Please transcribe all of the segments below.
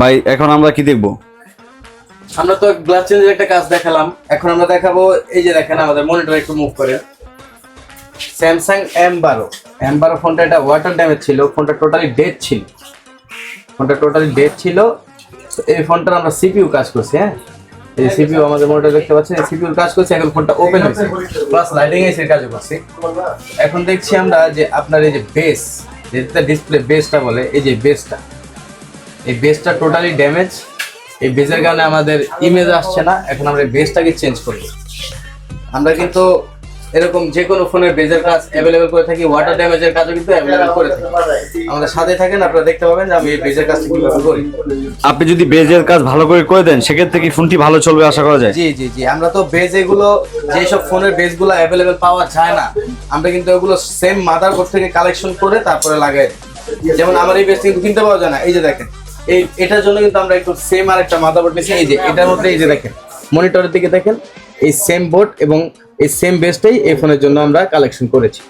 ভাই, এখন আমরা কি দেখব? আমরা তো গ্লাস চেঞ্জের একটা কাজ দেখালাম। এখন আমরা দেখাবো, এই যে দেখেন আমাদের মনিটর একটু মুভ করে। স্যামসাং এম বারো এম বারো ফোনটা একটা ওয়াটার ড্যামেজ ছিল, ফোনটা টোটালি ডেড ছিল। ফোনটা টোটালি ডেড ছিল। এই ফোনটার আমরা সিপিইউ কাজ করছি হ্যাঁ? এই সিপিইউ আমাদের মনিটর দেখতে পাচ্ছেন, এই সিপিইউর কাজ করছি, এখন ফোনটা ওপেন হয়েছে। প্লাস লাইটিং এসে কাজও করছি। এখন দেখছি আমরা যে আপনার এই যে বেস যেটা ডিসপ্লে বেসটা বলে, এই যে বেসটা এই বেসটা টোটালি ড্যামেজ এই বেসের কারণে আমাদের ইমেজ আসছে না এখন আমরা এই বেসটাকে চেঞ্জ করব। আমরা কিন্তু এরকম যে কোনো ফোনের বেজের কাজ অ্যাভেলেবেল করে থাকি ওয়াটার ড্যামেজের কাজও কিন্তু অ্যাভেলেবেল করে থাকি। আমাদের সাথে থাকেন আপনারা দেখতে পাবেন যে আমি এই বেজের কাজটা কীভাবে করি। আপনি যদি বেজের কাজ ভালো করে করে দেন সেক্ষেত্রে কি ফোনটি ভালো চলবে আশা করা যায়? জি জি জি। আমরা তো বেজ এগুলো যেসব ফোনের বেজগুলো অ্যাভেলেবেল পাওয়া যায় না আমরা কিন্তু ওগুলো সেম মাদারবোর্ড থেকে কালেকশন করে তারপরে লাগাই যেমন আমার এই বেজ কিন্তু কিনতে পাওয়া যায় না। এই যে দেখেন এই, এটার জন্য কিন্তু আমরা একটু সেম আর একটা মাদারবোর্ড নিয়েছি। এই যে, এটার মধ্যে এই যে দেখেন মনিটরের দিকে দেখেন, এই সেম বোর্ড এবং এই সেম বেসটাই এই ফোনের জন্য আমরা কালেকশন করেছি।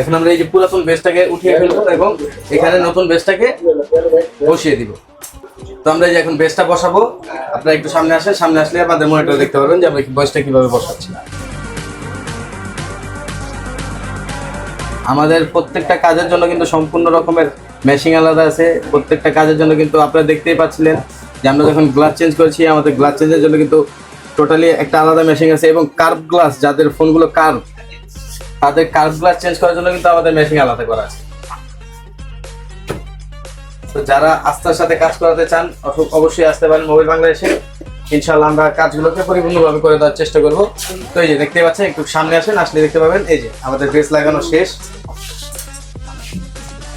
এখন আমরা এই যে পুরাতন বেসটাকে উঠিয়ে ফেলব এবং এখানে নতুন বেসটাকে বসিয়ে দিব। তো আমরা এই যে এখন বেসটা বসাবো। আপনারা একটু সামনে আসেন, সামনে আসলে আমাদের মনিটর দেখতে পারবেন যে আমরা বয়সটা কীভাবে বসাচ্ছি। আমাদের প্রত্যেকটা কাজের জন্য কিন্তু সম্পূর্ণ রকমের মেশিন আলাদা আছে। প্রত্যেকটা কাজের জন্য কিন্তু আপনারা দেখতেই পাচ্ছিলেন যে আমরা যখন গ্লাস চেঞ্জ করেছি, আমাদের গ্লাস চেঞ্জের জন্য কিন্তু টোটালি একটা আলাদা মেশিন আছে এবং কার্ভ গ্লাস যাদের ফোনগুলো কার্ভ তাদের কার্ভ গ্লাস চেঞ্জ করার জন্য কিন্তু আমাদের মেশিন আলাদা করা আছে। তো যারা আস্থার সাথে কাজ করাতে চান অবশ্যই আসতে পারেন মোবাইল বাংলাদেশে। ইনশাল্লাহ আমরা কাজগুলোকে পরিপূর্ণভাবে করে দেওয়ার চেষ্টা করব। তো এই যে দেখতে পাচ্ছেন, একটু সামনে আসেন, আসলে দেখতে পাবেন, এই যে আমাদের ড্রেস লাগানো শেষ।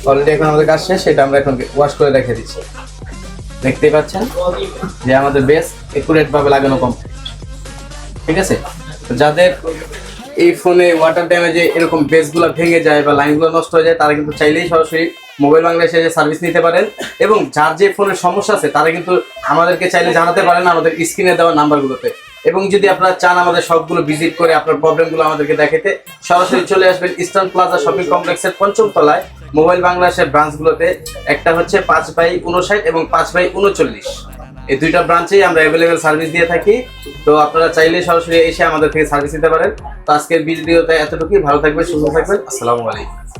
অলরেডি এখন আমাদের কাজ শেষ, সেটা আমরা এখন ওয়াশ করে রেখে দিচ্ছি। দেখতে পাচ্ছেন যে আমাদের বেস একুরেট ভাবে লাগানো কমপ্লিট ঠিক আছে? যাদের এই ফোনে ওয়াটার ড্যামেজে এরকম বেসগুলো ভেঙে যায় বা লাইনগুলো নষ্ট হয়ে যায়, তারা কিন্তু চাইলেই সরাসরি মোবাইল বাংলাদেশে সার্ভিস নিতে পারেন। এবং যার যে ফোনের সমস্যা আছে, তারা কিন্তু আমাদেরকে চাইলে জানাতে পারেন আমাদের স্ক্রিনে দেওয়া নাম্বারগুলোতে এবং যদি আপনারা চান আমাদের সবগুলো ভিজিট করে আপনার প্রবলেমগুলো আমাদেরকে দেখাতে সরাসরি চলে আসবেন ইস্টার্ন প্লাজা শপিং কমপ্লেক্সের পঞ্চম তলায় মোবাইল বাংলাদেশের ব্রাঞ্চগুলোতে একটা হচ্ছে পাঁচ বাই উনষাট এবং পাঁচ বাই উনচল্লিশ এই দুইটা ব্রাঞ্চেই আমরা অ্যাভেলেবেল সার্ভিস দিয়ে থাকি। তো আপনারা চাইলে সরাসরি এসে আমাদের থেকে সার্ভিস দিতে পারেন। তো আজকের ভিডিওতে এতটুকুই। ভালো থাকবে সুস্থ থাকবেন। আসসালামু আলাইকুম।